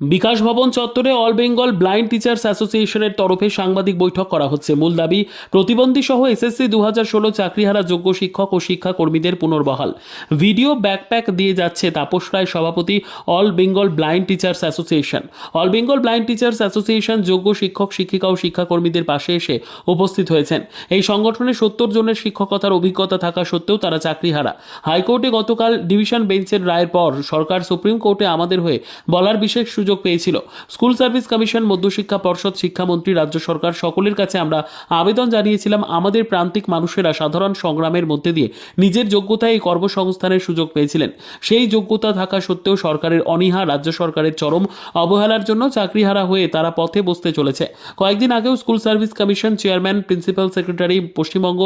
বিকাশ ভবন চত্বরে all Bengal blind teachers অ্যাসোসিয়েশনের তরফে সাংবাদিক বৈঠক করা হচ্ছে। মূল দাবি প্রতিবন্ধী সহ এসএসসি দু হাজার ষোলো চাকরিহারা যোগ্য শিক্ষক ও শিক্ষাকর্মীদের পুনর্বহাল। ভিডিও ব্যাকপ্যাক দিয়ে যাচ্ছে তাপস রায়, সভাপতি all Bengal blind teachers association. All Bengal blind teachers association যোগ্য শিক্ষক, শিক্ষিকা ও শিক্ষাকর্মীদের পাশে এসে উপস্থিত হয়েছেন। এই সংগঠনে সত্তর জনের শিক্ষকতার অভিজ্ঞতা থাকা সত্ত্বেও তারা চাকরিহারা। হাইকোর্টে গতকাল ডিভিশন বেঞ্চের রায়ের পর সরকার সুপ্রিম কোর্টে আমাদের হয়ে বলার বিশেষ সুযোগ পেয়েছিল। স্কুল সার্ভিস কমিশন, মধ্যশিক্ষা পর্ষদ, শিক্ষামন্ত্রী, রাজ্য সরকার সকলের কাছে আমরা আবেদন জানিয়েছিলাম, আমাদের প্রান্তিক মানুষেরা সাধারণ সংগ্রামের মধ্যে দিয়ে নিজের যোগ্যতায় এই কর্মসংস্থানের সুযোগ পেয়েছিলেন। সেই যোগ্যতা থাকা সত্ত্বেও সরকারের অনীহা, রাজ্য সরকারের চরম অবহেলার জন্য চাকরিহারা হয়ে তারা পথে বসতে চলেছে। কয়েকদিন আগেও school service commission chairman, principal secretary, Paschimbanga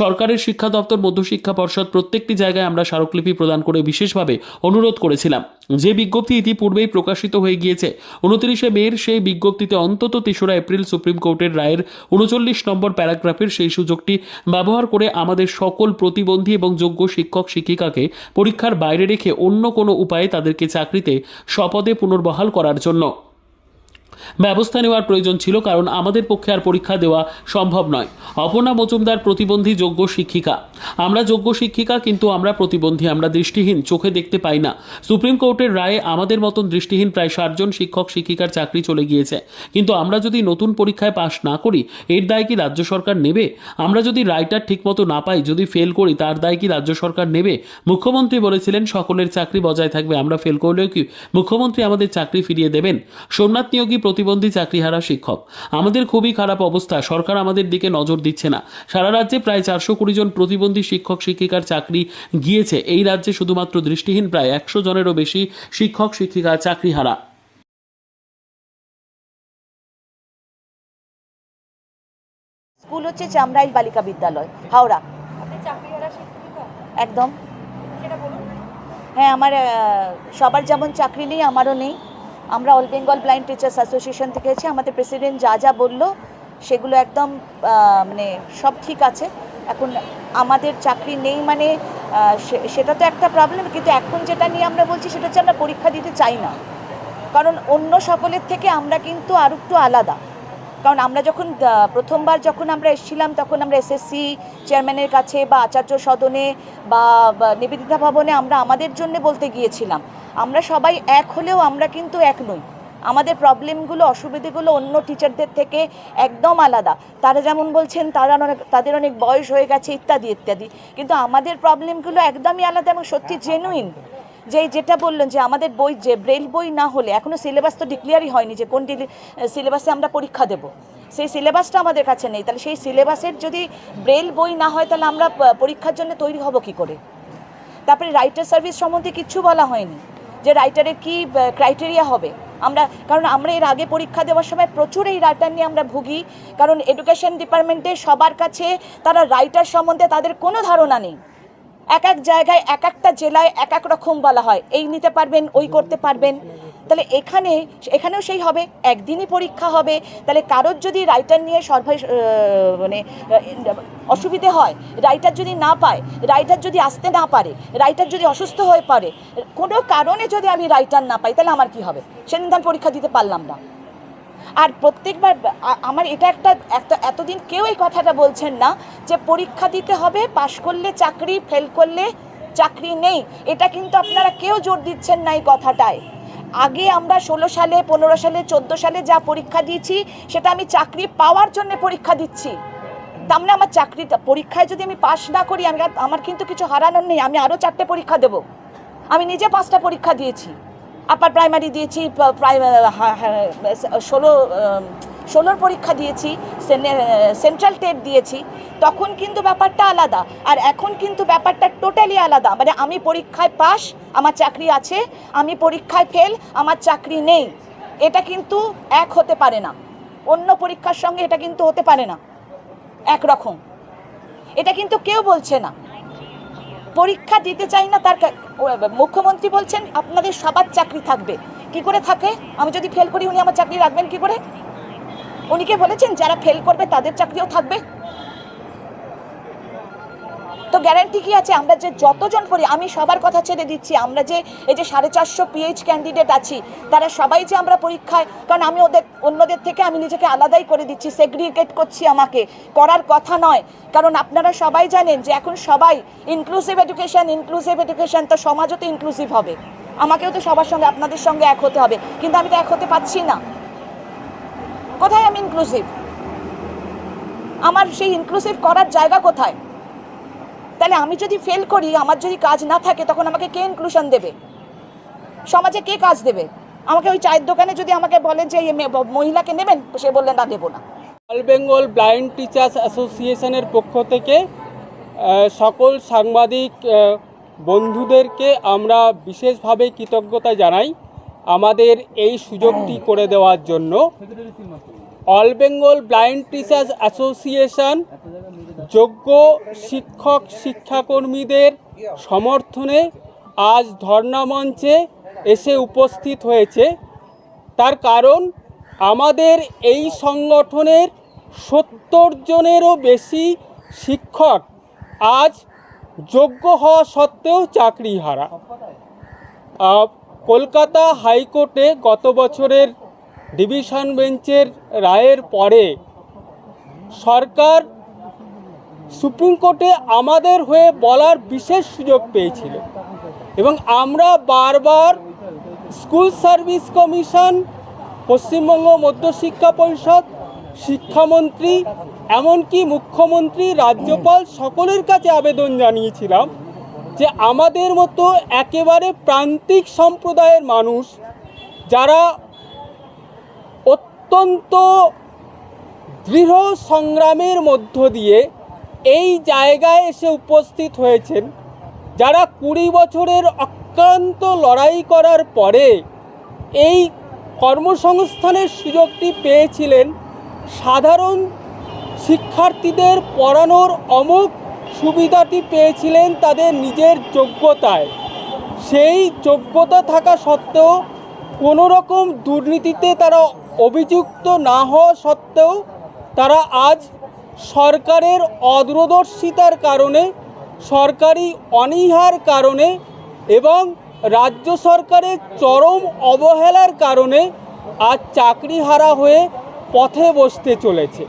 সরকারের শিক্ষা দপ্তর, মধ্যশিক্ষা পর্ষদ প্রত্যেকটি জায়গায় আমরা স্মারকলিপি প্রদান করে বিশেষভাবে অনুরোধ করেছিলাম। যে বিজ্ঞপ্তি ইতিপূর্বেই প্রকাশিত হয়ে গিয়েছে, উনত্রিশে মের সেই বিজ্ঞপ্তিতে অন্তত তেসরা এপ্রিল সুপ্রিম কোর্টের রায়ের উনচল্লিশ নম্বর প্যারাগ্রাফের সেই সুযোগটি ব্যবহার করে আমাদের সকল প্রতিবন্ধী এবং যোগ্য শিক্ষক শিক্ষিকাকে পরীক্ষার বাইরে রেখে অন্য কোনো উপায়ে তাদেরকে চাকরিতে স্বপদে পুনর্বহাল করার জন্য। ব্যবস্থা নেওয়ার প্রয়োজন ছিল কারণ আমাদের পক্ষে আর পরীক্ষা দেওয়া সম্ভব নয়। অপর্ণা মজুমদার প্রতিবন্ধী যোগ্য শিক্ষিকা। আমরা যোগ্য শিক্ষিকা, কিন্তু আমরা প্রতিবন্ধী, আমরা দৃষ্টিহীন, চোখে দেখতে পাই না। সুপ্রিম কোর্টের রায়ে আমাদের মতন দৃষ্টিহীন প্রায় ষাটজন শিক্ষক, শিক্ষিকার চাকরি চলে গিয়েছে। কিন্তু আমরা যদি নতুন পরীক্ষায় পাশ না করি, এর দায় কি রাজ্য সরকার নেবে? আমরা যদি রায়টার ঠিকমতো না পাই, যদি ফেল করি, তার দায় কি রাজ্য সরকার নেবে? মুখ্যমন্ত্রী বলেছিলেন, সকলের চাকরি বজায় থাকবে, আমরা ফেল করলেও কি মুখ্যমন্ত্রী আমাদের চাকরি ফিরিয়ে দেবেন? সোমনাথ নিয়োগী প্রতিবন্ধী চাকরিহারা শিক্ষক। আমাদের খুবই খারাপ অবস্থা সরকার আমাদের দিকে নজর দিচ্ছে না। সারা রাজ্যে প্রায় চারশো কুড়ি জন প্রতিবন্ধী শিক্ষক শিক্ষিকার চাকরি গিয়েছে। এই রাজ্যে শুধুমাত্র দৃষ্টিহীন প্রায় একশো জনেরও বেশি শিক্ষক শিক্ষিকা চাকরিহারা। স্কুল হচ্ছে চামরাইল বালিকা বিদ্যালয়। হাওড়া। একদম। হ্যাঁ আমার সবার যেমন চাকরি নেই আমারও নেই। আমরা all Bengal blind teachers association থেকে আছি আমাদের প্রেসিডেন্ট যা যা বলল, সেগুলো একদম মানে সব ঠিক আছে। এখন আমাদের চাকরি নেই মানে সেটা তো একটা প্রবলেম কিন্তু এখন যেটা নিয়ে আমরা বলছি সেটা হচ্ছে আমরা পরীক্ষা দিতে চাই না। কারণ অন্য সকলের থেকে আমরা কিন্তু আর একটু আলাদা। কারণ আমরা যখন প্রথমবার যখন আমরা এসেছিলাম, তখন আমরা এসএসসি চেয়ারম্যানের কাছে বা আচার্য সদনে বা নিবেদিতা ভবনে আমরা আমাদের জন্য বলতে গিয়েছিলাম। আমরা সবাই এক হলেও আমরা কিন্তু এক নই। আমাদের প্রবলেমগুলো অসুবিধেগুলো অন্য টিচারদের থেকে একদম আলাদা। তারা যেমন বলছেন, তারা অনেক, তাদের অনেক বয়স হয়ে গেছে, ইত্যাদি ইত্যাদি। কিন্তু আমাদের প্রবলেমগুলো একদমই আলাদা এবং সত্যি জেনুইন যে যেটা বললেন যে, আমাদের বই যে ব্রেল বই না হলে এখনও সিলেবাস তো ডিক্লিয়ারই হয়নি যে, কোন সিলেবাসে আমরা পরীক্ষা দেব। সেই সিলেবাসটা আমাদের কাছে নেই। তাহলে সেই সিলেবাসের যদি ব্রেল বই না হয়, তাহলে আমরা পরীক্ষার জন্য তৈরি হব কি করে? তারপরে রাইটার সার্ভিস সম্বন্ধে কিচ্ছু বলা হয়নি। যে রাইটারের কি ক্রাইটেরিয়া হবে। আমরা, কারণ আমরা এর আগে পরীক্ষা দেওয়ার সময় প্রচুর এই রাইটার নিয়ে আমরা ভুগি, কারণ এডুকেশন ডিপার্টমেন্টে সবার কাছে তারা রাইটার সম্বন্ধে তাদের কোনো ধারণা নেই। এক এক জায়গায় এক একটা জেলায় এক এক রকম বলা হয়। এই নিতে পারবেন, ওই করতে পারবেন। তাহলে এখানে, এখানেও সেই হবে, একদিনই পরীক্ষা হবে, তাহলে কারোর যদি রাইটার নিয়ে সর্বাই মানে অসুবিধে হয় রাইটার যদি না পায় রাইটার যদি আসতে না পারে রাইটার যদি অসুস্থ হয়ে পারে কোনো কারণে যদি আমি রাইটার না পাই, তাহলে আমার কি হবে? সেদিন আমি পরীক্ষা দিতে পারলাম না। আর প্রত্যেকবার আমার এটা একটা একটা এতদিন কেউ এই কথাটা বলছেন না যে পরীক্ষা দিতে হবে, পাশ করলে চাকরি ফেল করলে চাকরি নেই। এটা কিন্তু আপনারা কেউ জোর দিচ্ছেন না এই কথাটায়। আগে আমরা ষোলো সালে, পনেরো সালে, চোদ্দ সালে যা পরীক্ষা দিয়েছি, সেটা আমি চাকরি পাওয়ার জন্য পরীক্ষা দিচ্ছি। তার মানে আমার চাকরিটা, পরীক্ষায় যদি আমি পাশ না করি, আমি আমার কিন্তু কিছু হারানোর নেই, আমি আরও চারটে পরীক্ষা দেব। আমি নিজে পাঁচটা পরীক্ষা দিয়েছি। আপার প্রাইমারি দিয়েছি ষোলো ষোলোর পরীক্ষা দিয়েছি সেন্ট্রাল টেট দিয়েছি। তখন কিন্তু ব্যাপারটা আলাদা। আর এখন কিন্তু ব্যাপারটা টোটালি আলাদা। মানে আমি পরীক্ষায় পাস আমার চাকরি আছে, আমি পরীক্ষায় ফেল আমার চাকরি নেই। এটা কিন্তু এক হতে পারে না। অন্য পরীক্ষার সঙ্গে এটা কিন্তু হতে পারে না। একরকম। এটা কিন্তু কেউ বলছে না। পরীক্ষা দিতে চাই না, তার মুখ্যমন্ত্রী বলছেন আপনাদের সবার চাকরি থাকবে। কি করে থাকে? আমি যদি ফেল করি, উনি আমার চাকরি রাখবেন কি করে? উনিকে বলেছেন, যারা ফেল করবে তাদের চাকরিও থাকবে? তো গ্যারান্টি কি আছে? আমরা যে যতজন পড়ি আমি সবার কথা ছেড়ে দিচ্ছি। আমরা যে, এই যে সাড়ে চারশো পিএইচ ক্যান্ডিডেট আছি, তারা সবাই যে আমরা পরীক্ষায়, কারণ আমি ওদের, অন্যদের থেকে আমি নিজেকে আলাদাই করে দিচ্ছি সেগ্রিগেট করছি আমাকে। করার কথা নয়। কারণ আপনারা সবাই জানেন যে এখন সবাই ইনক্লুসিভ এডুকেশন ইনক্লুসিভ এডুকেশন তো সমাজও তো ইনক্লুসিভ হবে। আমাকেও তো সবার সঙ্গে, আপনাদের সঙ্গে এক হতে হবে। কিন্তু আমি তো এক হতে পারছি না। কোথায় আমি ইনক্লুসিভ আমার সেই ইনক্লুসিভ করার জায়গা কোথায়? তাহলে আমি যদি ফেল করি, আমার যদি কাজ না থাকে, তখন আমাকে কে ইনক্লুশন দেবে? সমাজে কে কাজ দেবে? আমাকে ওই চায়ের দোকানে যদি আমাকে বলেন যে মহিলাকে নেবেন? সে বললেন না, দেবো না। অল বেঙ্গল ব্লাইন্ড টিচার্স অ্যাসোসিয়েশনের পক্ষ থেকে সকল সাংবাদিক বন্ধুদেরকে আমরা বিশেষভাবে কৃতজ্ঞতা জানাই আমাদের এই সুযোগটি করে দেওয়ার জন্য। All Bengal blind teachers association যোগ্য শিক্ষক শিক্ষাকর্মীদের সমর্থনে আজ ধর্ণা মঞ্চে এসে উপস্থিত হয়েছে। তার কারণ, আমাদের এই সংগঠনের সত্তর জনেরও বেশি শিক্ষক আজ যোগ্য হওয়া সত্ত্বেও চাকরি হারা কলকাতা হাইকোর্টে গত বছরের ডিভিশন বেঞ্চের রায়ের পরে সরকার সুপ্রিম কোর্টে আমাদের হয়ে বলার বিশেষ সুযোগ পেয়েছিল। এবং আমরা বারবার স্কুল সার্ভিস কমিশন, পশ্চিমবঙ্গ মধ্যশিক্ষা পরিষদ, শিক্ষামন্ত্রী, এমনকি মুখ্যমন্ত্রী, রাজ্যপাল সকলের কাছে আবেদন জানিয়েছিলাম যে আমাদের মতো একেবারে প্রান্তিক সম্প্রদায়ের মানুষ যারা অত্যন্ত দৃঢ় সংগ্রামের মধ্য দিয়ে এই জায়গায় এসে উপস্থিত হয়েছেন। যারা কুড়ি বছরের অক্লান্ত লড়াই করার পরে এই কর্মসংস্থানের সুযোগটি পেয়েছিলেন, সাধারণ শিক্ষার্থীদের পড়ানোর অমুক সুবিধাটি পেয়েছিলেন তাদের নিজের যোগ্যতায়। সেই যোগ্যতা থাকা সত্ত্বেও কোনো রকম দুর্নীতিতে তারা অভিযুক্ত না হওয়া সত্ত্বেও তারা আজ সরকারের অদূরদর্শিতার কারণে, সরকারি অনীহার কারণে এবং রাজ্য সরকারের চরম অবহেলার কারণে আজ চাকরিহারা হয়ে পথে বসতে চলেছে।